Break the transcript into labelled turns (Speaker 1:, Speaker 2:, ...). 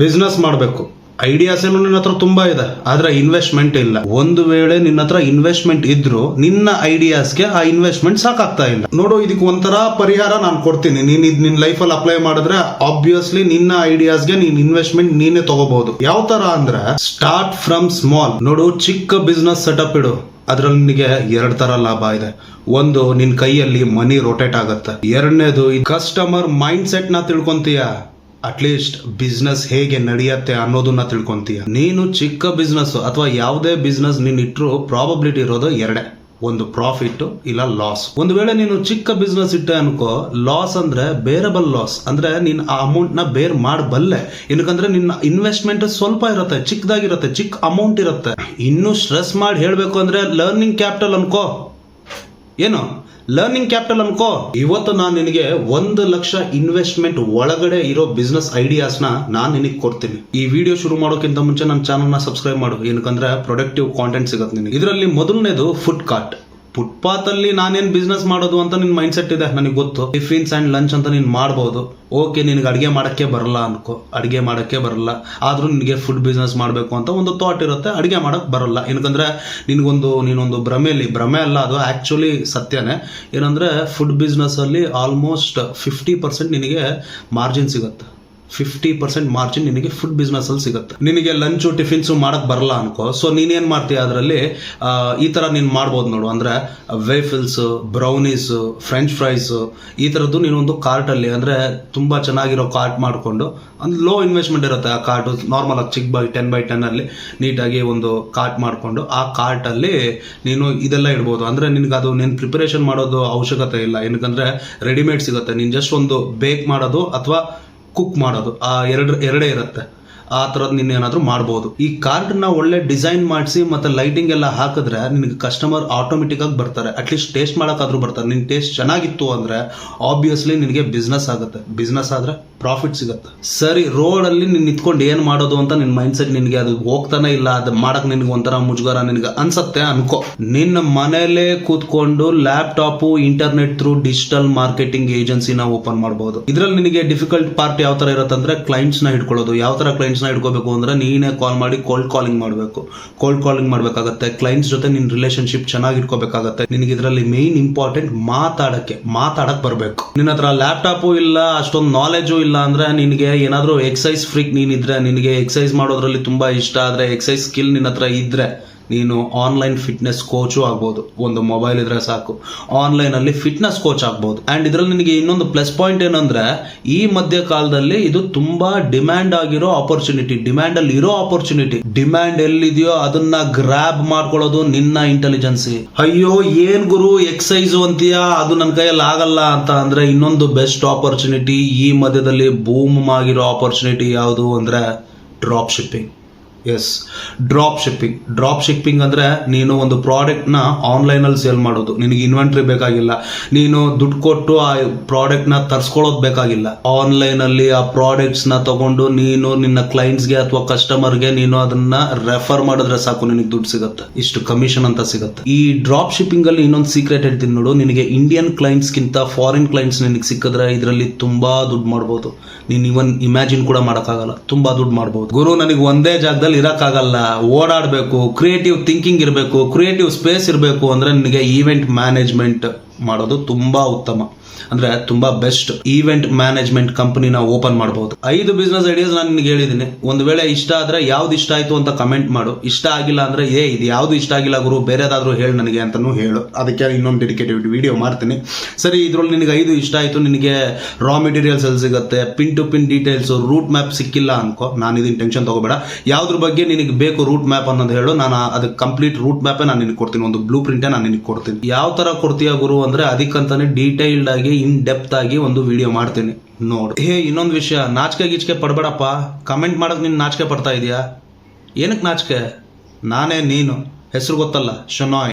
Speaker 1: Business ಮಾಡಬೇಕು. Ideas ಏನು ನಿನ್ನ ಹತ್ರ ತುಂಬಾ ಇದೆ, ಆದ್ರೆ ಇನ್ವೆಸ್ಟ್ಮೆಂಟ್ ಇಲ್ಲ. ಒಂದು ವೇಳೆ ನಿನ್ನ ಹತ್ರ ಇನ್ವೆಸ್ಟ್ಮೆಂಟ್ ಇದ್ರು ನಿನ್ನ ಐಡಿಯಾಸ್ಗೆ ಆ ಇನ್ವೆಸ್ಟ್ಮೆಂಟ್ ಸಾಕಾಗ್ತಾ ಇಲ್ಲ. ನೋಡು, ಇದಕ್ಕೆ ಒಂಥರ ಪರಿಹಾರ ನಾನು ಕೊಡ್ತೀನಿ. ನೀನ್ ಇದು ನಿನ್ನ ಲೈಫಲ್ಲಿ ಅಪ್ಲೈ ಮಾಡಿದ್ರೆ ಆಬ್ವಿಯಸ್ಲಿ ನಿನ್ನ ಐಡಿಯಾಸ್ಗೆ ನೀನ್ ಇನ್ವೆಸ್ಟ್ಮೆಂಟ್ ನೀನೇ ತಗೋಬಹುದು. ಯಾವ ತರ ಅಂದ್ರೆ ಸ್ಟಾರ್ಟ್ ಫ್ರಮ್ ಸ್ಮಾಲ್ ನೋಡು, ಚಿಕ್ಕ ಬಿಸ್ನೆಸ್ ಸೆಟಪ್ ಇಡು. ಅದ್ರಲ್ಲಿ ನಿನಗೆ ಎರಡ್ ತರ ಲಾಭ ಇದೆ. ಒಂದು, ನಿನ್ ಕೈಯಲ್ಲಿ ಮನಿ ರೊಟೇಟ್ ಆಗುತ್ತೆ. ಎರಡನೇದು ಕಸ್ಟಮರ್ ಮೈಂಡ್ ಸೆಟ್ನ ತಿಳ್ಕೊಂತೀಯ. ಅಟ್ಲೀಸ್ಟ್ ಬಿಸ್ನೆಸ್ ಹೇಗೆ ನಡೆಯುತ್ತೆ ಅನ್ನೋದನ್ನ ತಿಳ್ಕೊಂತೀಯ. ನೀನು ಚಿಕ್ಕ ಬಿಸ್ನೆಸ್ ಅಥವಾ ಯಾವುದೇ ಬಿಸ್ನೆಸ್ ನೀನ್ ಇಟ್ಟರು ಪ್ರಾಬಬಿಲಿಟಿ ಇರೋದು ಎರಡೇ. ಒಂದು ಪ್ರಾಫಿಟ್ ಇಲ್ಲ ಲಾಸ್ ಒಂದು ವೇಳೆ ನೀನು ಚಿಕ್ಕ ಬಿಸ್ನೆಸ್ ಇಟ್ಟೆ ಅನ್ಕೋ ಲಾಸ್ ಅಂದ್ರೆ ಬೇರಬಲ್ ಲಾಸ್ ಅಂದ್ರೆ ನೀನ್ ಆ ಅಮೌಂಟ್ನ ಬೇರ್ ಮಾಡಬಲ್ಲೆ. ಏನಕ್ಕಂದ್ರೆ ನಿನ್ನ ಇನ್ವೆಸ್ಟ್ಮೆಂಟ್ ಸ್ವಲ್ಪ ಇರುತ್ತೆ, ಚಿಕ್ಕದಾಗಿರುತ್ತೆ, ಚಿಕ್ಕ ಅಮೌಂಟ್ ಇರುತ್ತೆ. ಇನ್ನು ಸ್ಟ್ರೆಸ್ ಮಾಡಿ ಹೇಳ್ಬೇಕು ಅಂದ್ರೆ ಲರ್ನಿಂಗ್ ಕ್ಯಾಪಿಟಲ್ ಅನ್ಕೋ. ಏನು? ಲರ್ನಿಂಗ್ ಕ್ಯಾಪಿಟಲ್ ಅನ್ಕೋ. ಇವತ್ತು ನಾನು ನಿನಗೆ ಒಂದು ಲಕ್ಷ ಇನ್ವೆಸ್ಟ್ಮೆಂಟ್ ಒಳಗಡೆ ಇರೋ ಬಿಸ್ನೆಸ್ ಐಡಿಯಾಸ್ನ ನಾನು ನಿನಗೆ ಕೊಡ್ತೀನಿ. ಈ ವಿಡಿಯೋ ಶುರು ಮಾಡೋಕ್ಕಿಂತ ಮುಂಚೆ ನನ್ನ ಚಾನಲ್ನ ಸಬ್ಸ್ಕ್ರೈಬ್ ಮಾಡು. ಏನಕ್ಕಂದ್ರೆ ಪ್ರೊಡಕ್ಟಿವ್ ಕಾಂಟೆಂಟ್ ಸಿಗುತ್ತೆ ನಿನಗೆ. ಇದರಲ್ಲಿ ಮೊದಲನೇದು ಫುಡ್ ಕಾರ್ಟ್ ಫುಟ್ಪಾತ್ ಅಲ್ಲಿ ನಾನೇನ್ ಬಿಸ್ನೆಸ್ ಮಾಡೋದು ಅಂತ ನಿನ್ ಮೈಂಡ್ ಸೆಟ್ ಇದೆ, ನನಗೆ ಗೊತ್ತು. ಟಿಫಿನ್ಸ್ ಅಂಡ್ ಲಂಚ್ ಅಂತ ನೀನ್ ಮಾಡ್ಬೋದು. ಓಕೆ ನಿನಗೆ ಅಡಿಗೆ ಮಾಡಕ್ಕೆ ಬರಲ್ಲ ಅನ್ಕೋ. ಅಡಿಗೆ ಮಾಡಕ್ಕೆ ಬರಲ್ಲ. ಆದ್ರೂ ನಿನಗೆ ಫುಡ್ ಬಿಸ್ನೆಸ್ ಮಾಡಬೇಕು ಅಂತ ಒಂದು ಥಾಟ್ ಇರುತ್ತೆ. ಅಡಿಗೆ ಮಾಡಕ್ ಬರಲ್ಲ. ಏನಕಂದ್ರೆ ನಿನಗೊಂದು, ನೀನೊಂದು ಭ್ರಮೆಯಲ್ಲಿ, ಭ್ರಮೆ ಅಲ್ಲ, ಅದು ಆಕ್ಚುಲಿ ಸತ್ಯನೇ. ಏನಂದ್ರೆ ಫುಡ್ ಬಿಸ್ನೆಸ್ ಅಲ್ಲಿ ಆಲ್ಮೋಸ್ಟ್ ಫಿಫ್ಟಿ ಪರ್ಸೆಂಟ್ ನಿನಗೆ ಮಾರ್ಜಿನ್ ಸಿಗುತ್ತೆ. ಫಿಫ್ಟಿ ಪರ್ಸೆಂಟ್ ಮಾರ್ಜಿನ್ ನಿನಗೆ ಫುಡ್ ಬಿಸ್ನೆಸ್ ಅಲ್ಲಿ ಸಿಗುತ್ತೆ. ನಿನಗೆ ಲಂಚು ಟಿಫಿನ್ಸು ಮಾಡಕ್ ಬರಲ್ಲ ಅನ್ಕೋ. ಸೊ ನೀನೇನ್ ಮಾಡ್ತೀಯ ಅದರಲ್ಲಿ ಈ ತರ ನೀನ್ ಮಾಡ್ಬೋದು ನೋಡು. ಅಂದ್ರೆ ವೇಫಲ್ಸ್ ಬ್ರೌನೀಸ್ ಫ್ರೆಂಚ್ ಫ್ರೈಸ್ ಈ ತರದ್ದು ನೀನೊಂದು ಕಾರ್ಟ್ ಅಲ್ಲಿ, ಅಂದ್ರೆ ತುಂಬಾ ಚೆನ್ನಾಗಿರೋ ಕಾರ್ಟ್ ಮಾಡಿಕೊಂಡು, ಒಂದು ಲೋ ಇನ್ವೆಸ್ಟ್ಮೆಂಟ್ ಇರುತ್ತೆ ಆ ಕಾರ್ಟ್ ನಾರ್ಮಲ್ ಆಗಿ ಚಿಕ್ಕ ಬೈ ಟೆನ್ ಬೈ ಟೆನ್ ಅಲ್ಲಿ ನೀಟಾಗಿ ಒಂದು ಕಾರ್ಟ್ ಮಾಡಿಕೊಂಡು, ಆ ಕಾರ್ಟ್ ಅಲ್ಲಿ ನೀನು ಇದೆಲ್ಲ ಇಡ್ಬೋದು. ಅಂದ್ರೆ ನಿನ್ಗೆ ಅದು, ನೀನ್ ಪ್ರಿಪರೇಷನ್ ಮಾಡೋದು ಅವಶ್ಯಕತೆ ಇಲ್ಲ. ಏನಕ್ಕಂದ್ರೆ ರೆಡಿಮೇಡ್ ಸಿಗುತ್ತೆ. ನೀನು ಜಸ್ಟ್ ಒಂದು ಬೇಕ್ ಮಾಡೋದು ಅಥವಾ ಕುಕ್ ಮಾಡೋದು ಆ ಎರಡು ಎರಡೇ ಇರುತ್ತೆ. ಆ ಥರದ್ದು ನೀನು ಏನಾದರೂ ಮಾಡ್ಬೋದು. ಈ ಕಾರ್ಡ್ನ ಒಳ್ಳೆ ಡಿಸೈನ್ ಮಾಡಿಸಿ ಮತ್ತೆ ಲೈಟಿಂಗ್ ಎಲ್ಲ ಹಾಕಿದ್ರೆ ನಿನಗೆ ಕಸ್ಟಮರ್ ಆಟೋಮೆಟಿಕ್ ಆಗಿ ಬರ್ತಾರೆ. ಅಟ್ಲೀಸ್ಟ್ ಟೇಸ್ಟ್ ಮಾಡೋಕ್ಕಾದ್ರೂ ಬರ್ತಾರೆ. ನಿನ್ ಟೇಸ್ಟ್ ಚೆನ್ನಾಗಿತ್ತು ಅಂದ್ರೆ ಆಬ್ವಿಯಸ್ಲಿ ನಿನಗೆ ಬಿಸ್ನೆಸ್ ಆಗುತ್ತೆ. ಬಿಸ್ನೆಸ್ ಆದ್ರೆ ಪ್ರಾಫಿಟ್ ಸಿಗುತ್ತೆ. ಸರಿ ರೋಡ್ ಅಲ್ಲಿ ನೀನ್ ನಿಂತ್ಕೊಂಡು ಏನ್ ಮಾಡೋದು ಅಂತ ನಿನ್ ಮೈಂಡ್ ಸೆಟ್ ನಿನ್ಗೆ ಅದು ಹೋಗ್ತಾನೆ ಇಲ್ಲ. ಅದು ಮಾಡಕ್ ನಿನ್ಗೆ ಒಂಥರ ಮುಜುಗರ ನಿನಗೆ ಅನ್ಸತ್ತೆ ಅನ್ಕೋ. ನಿನ್ನ ಮನೇಲೆ ಕೂತ್ಕೊಂಡು laptop internet through digital marketing ಏಜೆನ್ಸಿನ open ಮಾಡಬಹುದು ಇದ್ರಲ್ಲಿ ನಿನಗೆ ಡಿಫಿಕಲ್ಟ್ ಪಾರ್ಟ್ ಯಾವ ತರ ಇರುತ್ತೆ ಅಂದ್ರೆ ಕ್ಲೈಂಟ್ಸ್ನ ಹಿಡ್ಕೊಳ್ಳೋದು. ಯಾವ ತರ ಕ್ಲೈಂಟ್ಸ್ ನ ಹಿಡ್ಕೋಬೇಕು ಅಂದ್ರೆ ನೀನೇ ಕಾಲ್ ಮಾಡಿ ಕೋಲ್ಡ್ ಕಾಲಿಂಗ್ ಮಾಡಬೇಕು. ಕೋಲ್ಡ್ ಕಾಲಿಂಗ್ ಮಾಡಬೇಕಾಗತ್ತೆ. ಕ್ಲೈಂಟ್ಸ್ ಜೊತೆ ನಿನ್ನ ರಿಲೇಷನ್ಶಿಪ್ ಚೆನ್ನಾಗಿ ಇಟ್ಕೋಬೇಕಾಗತ್ತೆ. ನಿನಗೆ ಇದರಲ್ಲಿ ಮೇನ್ ಇಂಪಾರ್ಟೆಂಟ್ ಮಾತಾಡಕ್ಕೆ, ಮಾತಾಡಕ್ ಬರಬೇಕು. ನಿನ್ನ ಹತ್ರ ಲ್ಯಾಪ್ಟಾಪು ಇಲ್ಲ, ಅಷ್ಟೊಂದು ನಾಲೆಜು ಇಲ್ಲ ಅಂದ್ರೆ ನಿನಗೆ ಏನಾದರೂ ಎಕ್ಸೈಸ್ ಫ್ರೀಕ್ ನೀನಿದ್ರೆ, ನಿನಗೆ ಎಕ್ಸೈಸ್ ಮಾಡೋದ್ರಲ್ಲಿ ತುಂಬಾ ಇಷ್ಟ ಆದರೆ ಎಕ್ಸೈಸ್ ಸ್ಕಿಲ್ ನಿನ್ನ ಹತ್ರ ಇದ್ರೆ ನೀನು ಆನ್ಲೈನ್ ಫಿಟ್ನೆಸ್ ಕೋಚು ಆಗ್ಬೋದು. ಒಂದು ಮೊಬೈಲ್ ಇದ್ರೆ ಸಾಕು. ಆನ್ಲೈನ್ ಅಲ್ಲಿ ಫಿಟ್ನೆಸ್ ಕೋಚ್ ಆಗ್ಬೋದು. ಅಂಡ್ ಇದರಲ್ಲಿ ನಿನಗೆ ಇನ್ನೊಂದು ಪ್ಲಸ್ ಪಾಯಿಂಟ್ ಏನಂದ್ರೆ, ಈ ಮಧ್ಯ ಕಾಲದಲ್ಲಿ ಇದು ತುಂಬಾ ಡಿಮ್ಯಾಂಡ್ ಆಗಿರೋ ಆಪರ್ಚುನಿಟಿ ಡಿಮ್ಯಾಂಡ್ ಅಲ್ಲಿ ಇರೋ ಆಪರ್ಚುನಿಟಿ ಡಿಮ್ಯಾಂಡ್ ಎಲ್ಲಿದೆಯೋ ಅದನ್ನ ಗ್ರ್ಯಾಬ್ ಮಾಡ್ಕೊಳ್ಳೋದು ನಿನ್ನ ಇಂಟೆಲಿಜೆನ್ಸಿ ಅಯ್ಯೋ, ಏನ್ ಗುರು ಎಕ್ಸೈಸ್ ಅಂತೀಯಾ? ಅದು ನನ್ನ ಕೈಯಲ್ಲಿ ಆಗಲ್ಲ ಅಂತ ಅಂದ್ರೆ ಇನ್ನೊಂದು ಬೆಸ್ಟ್ ಆಪರ್ಚುನಿಟಿ ಈ ಮಧ್ಯದಲ್ಲಿ ಬೂಮ್ ಆಗಿರೋ ಆಪರ್ಚುನಿಟಿ ಯಾವುದು ಅಂದ್ರೆ drop shipping yes drop shipping drop shipping ಅಂದರೆ ನೀನು ಒಂದು ಪ್ರಾಡಕ್ಟ್ನ ಆನ್ಲೈನಲ್ಲಿ ಸೇಲ್ ಮಾಡೋದು. ನಿನಗೆ ಇನ್ವೆಂಟ್ರಿ ಬೇಕಾಗಿಲ್ಲ. ನೀನು ದುಡ್ಡು ಕೊಟ್ಟು ಆ ಪ್ರಾಡಕ್ಟ್ನ ತರ್ಸ್ಕೊಳ್ಳೋದು ಬೇಕಾಗಿಲ್ಲ. ಆನ್ಲೈನಲ್ಲಿ ಆ ಪ್ರಾಡಕ್ಟ್ಸ್ನ ತಗೊಂಡು ನೀನು ನಿನ್ನ ಕ್ಲೈಂಟ್ಸ್ಗೆ ಅಥವಾ ಕಸ್ಟಮರ್ಗೆ ನೀನು ಅದನ್ನ ರೆಫರ್ ಮಾಡಿದ್ರೆ ಸಾಕು, ನಿನಗೆ ದುಡ್ಡು ಸಿಗುತ್ತೆ. ಇಷ್ಟು ಕಮಿಷನ್ ಅಂತ ಸಿಗುತ್ತೆ. ಈ ಡ್ರಾಪ್ ಶಿಪ್ಪಿಂಗಲ್ಲಿ ಇನ್ನೊಂದು ಸೀಕ್ರೆಟ್ ಹೇಳ್ತೀನಿ ನೋಡು. ನಿನಗೆ ಇಂಡಿಯನ್ ಕ್ಲೈಂಟ್ಸ್ಗಿಂತ ಫಾರಿನ್ ಕ್ಲೈಂಟ್ಸ್ ನಿನಗೆ ಸಿಕ್ಕಿದ್ರೆ ಇದರಲ್ಲಿ ತುಂಬಾ ದುಡ್ಡು ಮಾಡ್ಬೋದು. ನೀನು ಇವನ್ ಇಮ್ಯಾಜಿನ್ ಕೂಡ ಮಾಡೋಕ್ಕಾಗಲ್ಲ. ತುಂಬಾ ದುಡ್ಡು ಮಾಡ್ಬೋದು. ಗುರು, ನನಗೆ ಒಂದೇ ಜಾಗದಲ್ಲಿ ಇರಕ್ಕಾಗಲ್ಲ ಓಡಾಡಬೇಕು ಕ್ರಿಯೇಟಿವ್ ಥಿಂಕಿಂಗ್ ಇರಬೇಕು ಕ್ರಿಯೇಟಿವ್ ಸ್ಪೇಸ್ ಇರಬೇಕು ಅಂದ್ರೆ ನಿನಗೆ ಈವೆಂಟ್ ಮ್ಯಾನೇಜ್ಮೆಂಟ್ ಮಾಡೋದು ತುಂಬಾ ಉತ್ತಮ. ಅಂದ್ರೆ ತುಂಬಾ ಬೆಸ್ಟ್ ಈವೆಂಟ್ ಮ್ಯಾನೇಜ್ಮೆಂಟ್ ಕಂಪನಿನ ಓಪನ್ ಮಾಡಬಹುದು ಐದು ಬಿಸ್ನೆಸ್ ಐಡಿಯಾಸ್ ನಾನು ನಿನ್ಗೆ ಹೇಳಿದೀನಿ ಒಂದು ವೇಳೆ ಇಷ್ಟ ಆದ್ರೆ ಯಾವ್ದು ಇಷ್ಟ ಆಯ್ತು ಅಂತ ಕಮೆಂಟ್ ಮಾಡು. ಇಷ್ಟ ಆಗಿಲ್ಲ ಅಂದ್ರೆ, ಏ, ಇದು ಯಾವ್ದು ಇಷ್ಟ ಆಗಿಲ್ಲ ಗುರು, ಬೇರೆದಾದ್ರೂ ಹೇಳು ನನಗೆ ಅಂತಾನು ಹೇಳು. ಅದಕ್ಕೆ ಇನ್ನೊಂದು ಡೆಡಿಕೇಟೆಡ್ ವಿಡಿಯೋ ಮಾಡ್ತೀನಿ. ಸರಿ ಇದ್ರಲ್ಲಿ ನಿನಗೆ ಐದು ಇಷ್ಟ ಆಯ್ತು. ನಿನಗೆ ರಾ ಮೆಟೀರಿಯಲ್ಸ್ ಎಲ್ಲಿ ಸಿಗುತ್ತೆ? Pin to pin details route map ಸಿಕ್ಕಿಲ್ಲ ಅನ್ಕೋ. ನಾನು ಇದನ್ನ ಟೆನ್ಷನ್ ತಗೋಬೇಡ. ಯಾವ್ದ್ರ ಬಗ್ಗೆ ನಿನಗೆ ಬೇಕು ರೂಟ್ ಮ್ಯಾಪ್ ಅನ್ನೋದು ಹೇಳು. ನಾನು ಅದಕ್ಕೆ ಕಂಪ್ಲೀಟ್ ರೂಟ್ ಮ್ಯಾಪೇ ನಾನು ನಿನಗೆ ಕೊಡ್ತೀನಿ. ಒಂದು ಬ್ಲೂ ಪ್ರಿಂಟೇ ನಾನು ನಿನಗೆ ಕೊಡ್ತೀನಿ. ಯಾವ ತರ ಕೊಡ್ತೀಯ ಗುರು ಅಂದ್ರೆ ಅದಕ್ಕಂತಾನೆ ಡೀಟೈಲ್ಡ್ ಆಗಿ ಇನ್ ಡೆಪ್ತ್ ಆಗಿ ಒಂದು ವಿಡಿಯೋ ಮಾಡ್ತೀನಿ. ನೋಡು. ಹೇ, ಇನ್ನೊಂದು ವಿಷಯ. ನಾಚಿಕೆ ಗೀಚಿಕೆ ಪಡಬೇಡಪ್ಪ. ಕಮೆಂಟ್ ಮಾಡಕ್ ನೀನು ನಾಚಿಕೆ ಪಡ್ತಾ ಇದೀಯಾ? ಏನಕ್ಕೆ ನಾಚಿಕೆ? ನಾನೇ ನೀನು. ಹೆಸರು ಗೊತ್ತಲ್ಲ. ಶೊನಾಯ್.